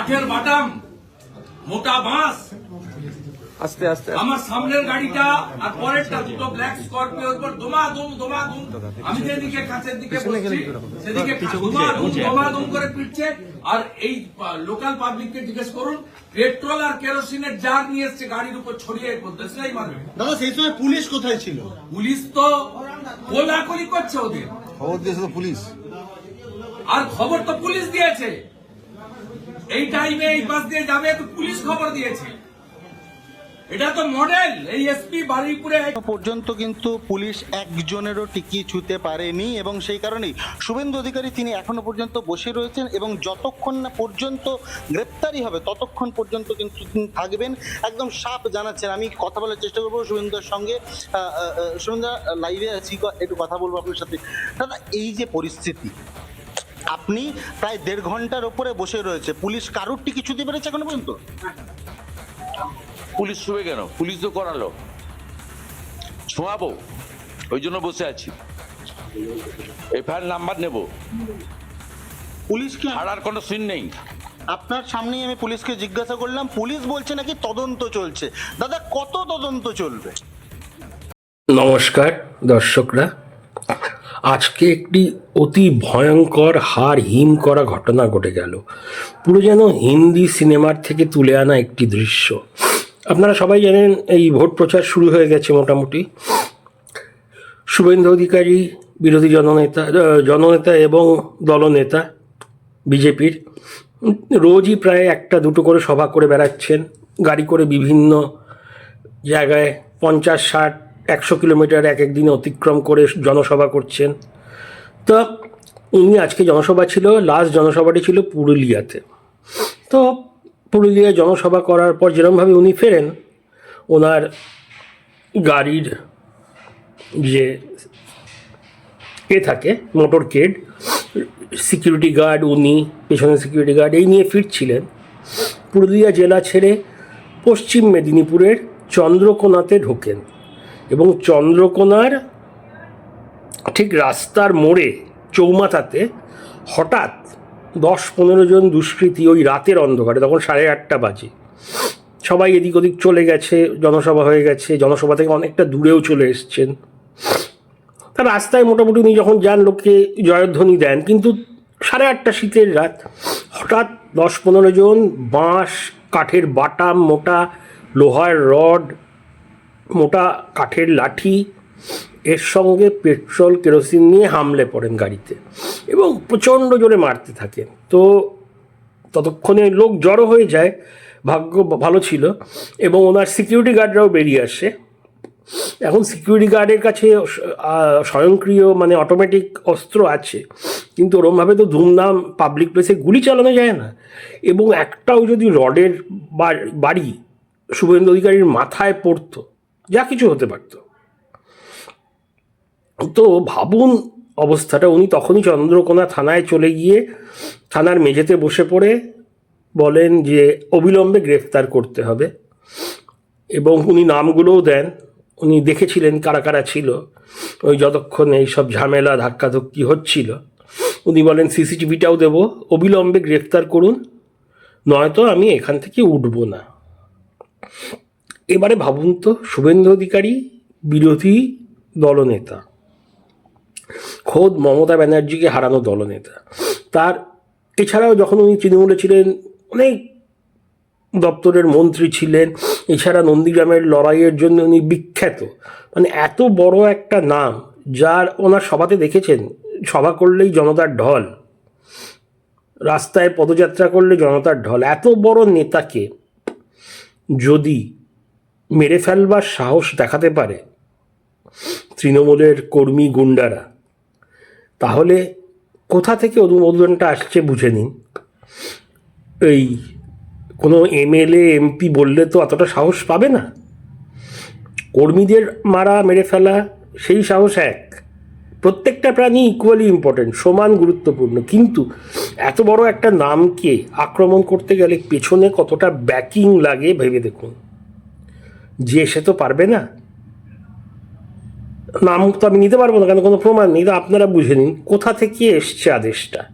কাঠের বাটাম মোটা বাঁশ। আস্তে আস্তে। আমার সামনের গাড়িটা আর পরেরটা দুটো ব্ল্যাক স্করপিওর উপর দমা দুম দমা দুম আমি যেদিকে কাছের দিকে বসছি সেদিকে দমা দুম দমা দুম করে পিটছে আর এই লোকাল পাবলিককে জিজ্ঞেস করুন পেট্রোল আর কেরোসিনের জার নিয়ে এসছে গাড়ির উপর ছড়িয়ে দেশলাই মারবে। দাদা সেই সময় পুলিশ কোথায় ছিল? পুলিশ তো কোলাকুলি করছে ওদের। খবর দিয়েছে তো পুলিশ। আর খবর তো পুলিশ দিয়েছে। এই টাইমে এই বাস দিয়ে যাবে তো পুলিশ খবর দিয়েছে। এটা তো মডেল এই এসপি পর্যন্ত কিন্তু পুলিশ একজনেরও টিকি ছুতে পারেনি এবং সেই কারণেই শুভেন্দু অধিকারী তিনি এখনও পর্যন্ত বসে রয়েছেন এবং যতক্ষণ না পর্যন্ত গ্রেপ্তারি হবে, ততক্ষণ পর্যন্ত কিন্তু তিনি থাকবেন। একদম সাপ জানাচ্ছেন। আমি কথা বলার চেষ্টা করব শুভেন্দুর সঙ্গে। শুভেন্দু লাইভে আছি, একটু কথা বলব আপনার সাথে। দাদা, এই যে পরিস্থিতি আপনি প্রায় দেড় ঘণ্টার ওপরে বসে রয়েছে। পুলিশ কারোর কিছু ছুতে পেরেছে এখনও পর্যন্ত? পুলিশ শুবে কেন? পুলিশ তো করালো। শোয়াবো। ওই জন্য বসে আছি। এফআইআর নাম্বার নেব। পুলিশ কি হারার কোনো সিন নেই। আপনার সামনেই আমি পুলিশকে জিজ্ঞাসা করলাম পুলিশ বলছে নাকি তদন্ত চলছে? দাদা কত তদন্ত চলবে? নমস্কার দর্শকরা। আজকে একটি অতি ভয়ঙ্কর হার হিম করা ঘটনা ঘটে গেল। পুরো যেন হিন্দি সিনেমার থেকে তুলে আনা একটি দৃশ্য। আপনারা সবাই জানেন, এই ভোট প্রচার শুরু হয়ে গেছে মোটামুটি। শুভেন্দু অধিকারী, বিরোধী জননেতা জননেতা এবং দলনেতা, বিজেপির, রোজই প্রায় একটা দুটো করে সভা করে বেড়াচ্ছেন। গাড়ি করে বিভিন্ন জায়গায় পঞ্চাশ, ষাট একশো কিলোমিটার এক এক দিনে অতিক্রম করে জনসভা করছেন। তো উনি আজকে জনসভা ছিল লাস্ট জনসভাটি ছিল পুরুলিয়াতে। তো পুরুলিয়ায় জনসভা করার পর যেরকমভাবে উনি ফেরেন, ওনার গাড়ির যে এ থাকে, মোটর কেড সিকিউরিটি গার্ড উনি পেছনে সিকিউরিটি গার্ড এই নিয়ে ফিরছিলেন। পুরুলিয়া জেলা ছেড়ে পশ্চিম মেদিনীপুরের চন্দ্রকোনাতে ঢোকেন। এবং চন্দ্রকোনার ঠিক রাস্তার মোড়ে, চৌমাথাতে হঠাৎ দশ পনেরো জন দুষ্কৃতী ওই রাতের অন্ধকারে, তখন সাড়ে আটটা বাজে। সবাই এদিক ওদিক চলে গেছে, জনসভা হয়ে গেছে, জনসভা থেকে অনেকটা দূরেও চলে এসছেন। তা রাস্তায় মোটামুটি উনি যখন যান, লোককে জয়ধ্বনি দেন, কিন্তু সাড়ে আটটা শীতের রাত। হঠাৎ দশ পনেরো জন বাঁশ, কাঠের বাটাম মোটা, লোহার রড মোটা কাঠের লাঠি, এর সঙ্গে পেট্রোল, কেরোসিন নিয়ে হামলে পড়েন গাড়িতে এবং প্রচণ্ড জোরে মারতে থাকেন। তো ততক্ষণে লোক জড়ো হয়ে যায়, ভাগ্য ভালো ছিল এবং ওনার সিকিউরিটি গার্ডরাও বেরিয়ে আসে। এখন সিকিউরিটি গার্ডের কাছে স্বয়ংক্রিয় মানে অটোমেটিক অস্ত্র আছে, কিন্তু ওরমভাবে তো ধুমধাম পাবলিক প্লেসে গুলি চালানো যায় না এবং একটাও যদি রডের বাড়ি শুভেন্দু অধিকারীর মাথায় পড়তো যা কিছু হতে পারতো। তো ভাবুন অবস্থাটা, উনি তখনই চন্দ্রকোনা থানায় চলে গিয়ে থানার মেঝেতে বসে পড়ে বলেন যে অবিলম্বে গ্রেফতার করতে হবে এবং উনি নামগুলোও দেন। উনি দেখেছিলেন কারা কারা ছিল। ওই যতক্ষণ এই সব ঝামেলা ধাক্কাধুক্কি হচ্ছিল, উনি বলেন, সিসিটিভিটাও দেব, অবিলম্বে গ্রেফতার করুন, নয়তো আমি এখান থেকে উঠব না। এবারে ভাবুন তো, শুভেন্দু অধিকারী, বিরোধী দলনেতা। খোদ মমতা ব্যানার্জিকে হারানো দলনেতা। তার, এছাড়াও যখন উনি তৃণমূলে ছিলেন, অনেক দপ্তরের মন্ত্রী ছিলেন, এছাড়া নন্দীগ্রামের লড়াইয়ের জন্য উনি বিখ্যাত। মানে এত বড় একটা নাম, যার ওনার সভাতে দেখেছেন, সভা করলেই জনতার ঢল। রাস্তায় পদযাত্রা করলে জনতার ঢল। এত বড় নেতাকে যদি মেরে ফেলবার সাহস দেখাতে পারে তৃণমূলের কর্মী গুন্ডারা। তাহলে কোথা থেকে অনুমোদনটা আসছে বুঝে নিন। এই কোনো এমএলএ, এমপি বললে তো অতটা সাহস পাবে না। কর্মীদের মারা, মেরে ফেলা, সেই সাহস এক। প্রত্যেকটা প্রাণী ইকুয়ালি ইম্পর্টেন্ট সমান গুরুত্বপূর্ণ। কিন্তু এত বড় একটা নামকে আক্রমণ করতে গেলে পেছনে কতটা ব্যাকিং লাগে ভেবে দেখুন। যে সে তো পারবে না। নাম তো আমি নিতে পারব না, কেন কোনো প্রমাণ নেই তো আপনারা বুঝে নিন। কোথা থেকে এসছে আদেশটা?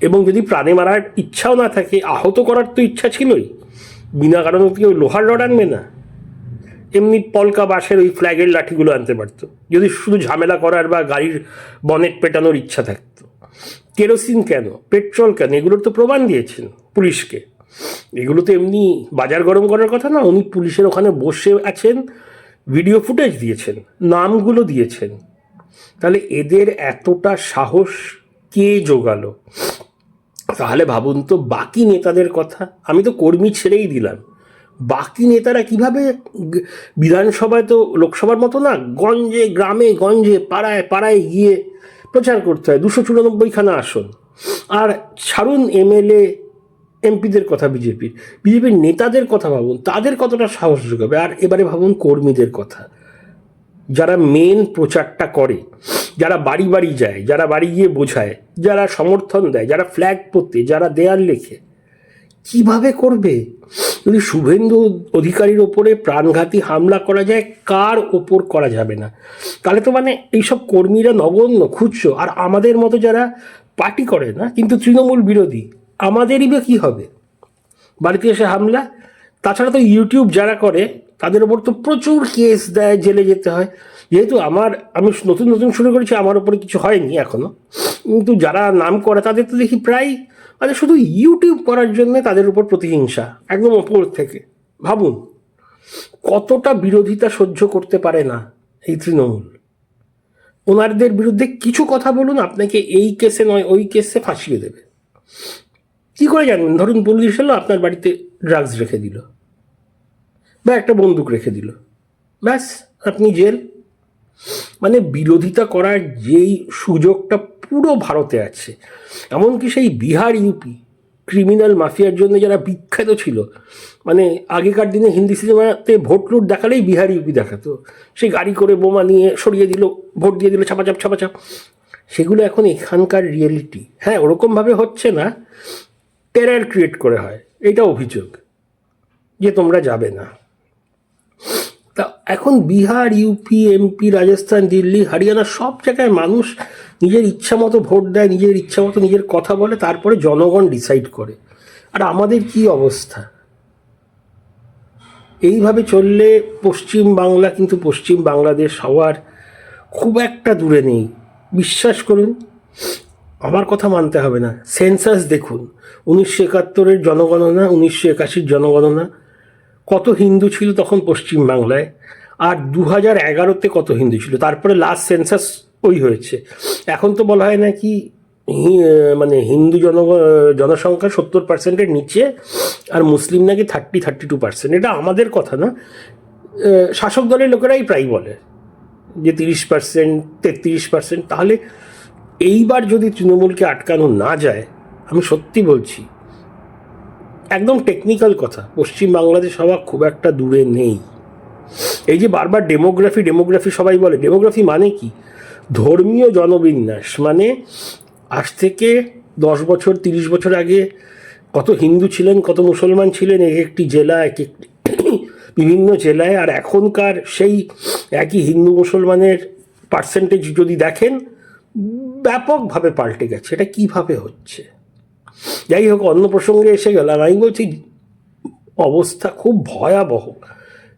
এবং যদি প্রাণে মারার ইচ্ছাও না থাকে, আহত করার তো ইচ্ছা ছিলই। বিনা কারণে কেউ লোহার রড আনবে না। এমনি পলকা বাঁশের ওই ফ্ল্যাগের লাঠিগুলো আনতে পারতো। যদি শুধু ঝামেলা করার বা গাড়ির বনেট পেটানোর ইচ্ছা থাকতো। কেরোসিন কেন? পেট্রোল কেন? এগুলোর তো প্রমাণ দিয়েছেন পুলিশকে। এগুলো তো এমনি বাজার গরম করার কথা না, উনি পুলিশের ওখানে বসে আছেন ভিডিও ফুটেজ দিয়েছেন, নামগুলো দিয়েছেন। তাহলে এদের এতটা সাহস কে জোগালো? তাহলে ভাবুন তো, বাকি নেতাদের কথা, আমি তো কর্মী ছেড়েই দিলাম। বাকি নেতারা কীভাবে বিধানসভায় তো লোকসভার মতো না, গঞ্জে, গ্রামে, গঞ্জে, পাড়ায় পাড়ায় গিয়ে প্রচার করতে হয়, দুশো চুরানব্বইখানা আসন। আর ছাড়ুন এমএলএ এমপিদের কথা, বিজেপির। বিজেপির নেতাদের কথা ভাবুন, তাদের কতটা সাহস যোগাবে? আর এবারে ভাবুন কর্মীদের কথা। যারা মেন প্রচারটা করে, যারা বাড়ি বাড়ি যায়, যারা বাড়ি গিয়ে বোঝায়, যারা সমর্থন দেয়, যারা ফ্ল্যাগ পড়তে যারা দেয়াল লেখে, কীভাবে করবে? যদি শুভেন্দু অধিকারীর ওপরে প্রাণঘাতী হামলা করা যায়, কার ওপর করা যাবে না? তাহলে তো মানে এইসব কর্মীরা নগণ্য খুঁজছো আর আমাদের মতো যারা পার্টি করে না, কিন্তু তৃণমূল বিরোধী আমাদেরই বা কী হবে? বাড়িতে এসে হামলা। তাছাড়া তো ইউটিউব যারা করে, তাদের ওপর তো প্রচুর কেস দেয়, জেলে যেতে হয়। যেহেতু আমার, আমি নতুন নতুন শুরু করেছি, আমার ওপরে কিছু হয়নি এখনও কিন্তু যারা নাম করে, তাদের তো দেখি প্রায় মানে শুধু ইউটিউব করার জন্য তাদের উপর প্রতিহিংসা, একদম ওপর থেকে। ভাবুন, কতটা বিরোধিতা সহ্য করতে পারে না এই তৃণমূল? ওনারদের বিরুদ্ধে কিছু কথা বলুন, আপনাকে এই কেসে নয়, ওই কেসে ফাঁসিয়ে দেবে। কি করে জানবেন? ধরুন পুলিশ এলো আপনার বাড়িতে ড্রাগস রেখে দিল। বা একটা বন্দুক রেখে দিল। ব্যাস, আপনি জেল। মানে বিরোধিতা করার যেই সুযোগটা পুরো ভারতে আছে, এমনকি সেই বিহার ইউপি ক্রিমিনাল মাফিয়ার জন্য যারা বিখ্যাত ছিল মানে আগেকার দিনে হিন্দি সিনেমাতে ভোট লুট দেখালেই বিহার ইউপি দেখাতো। সেই গাড়ি করে বোমা নিয়ে সরিয়ে দিল, ভোট দিয়ে দিল ছাপাচাপ ছাপাচাপ সেগুলো এখন এখানকার রিয়েলিটি হ্যাঁ ওরকমভাবে হচ্ছে না টেরার ক্রিয়েট করে হয়। এটা অভিযোগ যে তোমরা যাবে না। তা এখন বিহার ইউপি এমপি রাজস্থান, দিল্লি, হরিয়ানা সব জায়গায় মানুষ নিজের ইচ্ছা মতো ভোট দেয়, নিজের ইচ্ছা মতো নিজের কথা বলে, তারপরে জনগণ ডিসাইড করে। আর আমাদের কি অবস্থা? এইভাবে চললে পশ্চিম বাংলা কিন্তু পশ্চিম বাংলাদেশ হওয়ার খুব একটা দূরে নেই। বিশ্বাস করুন আমার কথা মানতে হবে না। সেন্সাস দেখুন। উনিশশো একাত্তরের জনগণনা, উনিশশো একাশির জনগণনা। কত হিন্দু ছিল তখন পশ্চিম বাংলায় আর দু হাজার এগারোতে কত হিন্দু ছিল? তারপরে লাস্ট সেন্সাস ওই হয়েছে। এখন তো বলা হয় নাকি, হি- মানে হিন্দু জন জনসংখ্যা সত্তর পার্সেন্টের নিচে, আর মুসলিম নাকি থার্টি থার্টি টু পার্সেন্ট এটা আমাদের কথা না। শাসক দলের লোকেরাই প্রায় বলে যে তিরিশ পার্সেন্ট তেত্রিশ পার্সেন্ট তাহলে এইবার যদি তৃণমূলকে আটকানো না যায়, আমি সত্যি বলছি, একদম টেকনিক্যাল কথা, পশ্চিম বাংলাদেশ হওয়া খুব একটা দূরে নেই। এই যে বারবার ডেমোগ্রাফি ডেমোগ্রাফি সবাই বলে ডেমোগ্রাফি মানে কি? ধর্মীয় জনবিন্যাস মানে আজ থেকে দশ বছর, তিরিশ বছর আগে কত হিন্দু ছিলেন, কত মুসলমান ছিলেন, এক একটি জেলা, এক একটি বিভিন্ন জেলায়, আর এখনকার সেই একই হিন্দু মুসলমানের পার্সেন্টেজ যদি দেখেন ব্যাপকভাবে পাল্টে গেছে। এটা কীভাবে হচ্ছে? যাই হোক, অন্য প্রসঙ্গে এসে গেলাম আমি বলছি, অবস্থা খুব ভয়াবহ।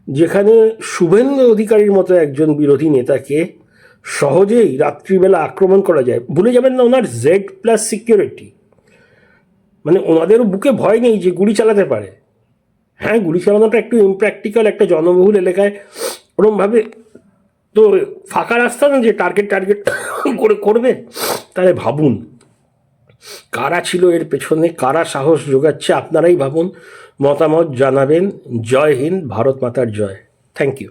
যেখানে শুভেন্দু অধিকারীর মতো একজন বিরোধী নেতাকে সহজেই রাত্রিবেলা আক্রমণ করা যায়। ভুলে যাবেন না, ওনার জেড প্লাস সিকিউরিটি মানে ওনাদেরও বুকে ভয় নেই যে গুলি চালাতে পারে। হ্যাঁ গুলি চালানোটা একটু ইমপ্র্যাকটিক্যাল একটা জনবহুল এলাকায়। ওরমভাবে তো ফাঁকা রাস্তা না যে টার্গেট টার্গেট করে করবে? তাহলে ভাবুন, কারা ছিল এর পেছনে, কারা সাহস যোগাচ্ছে আপনারাই ভাবুন, মতামত জানাবেন। জয় হিন্দ, ভারত মাতার জয়। Thank you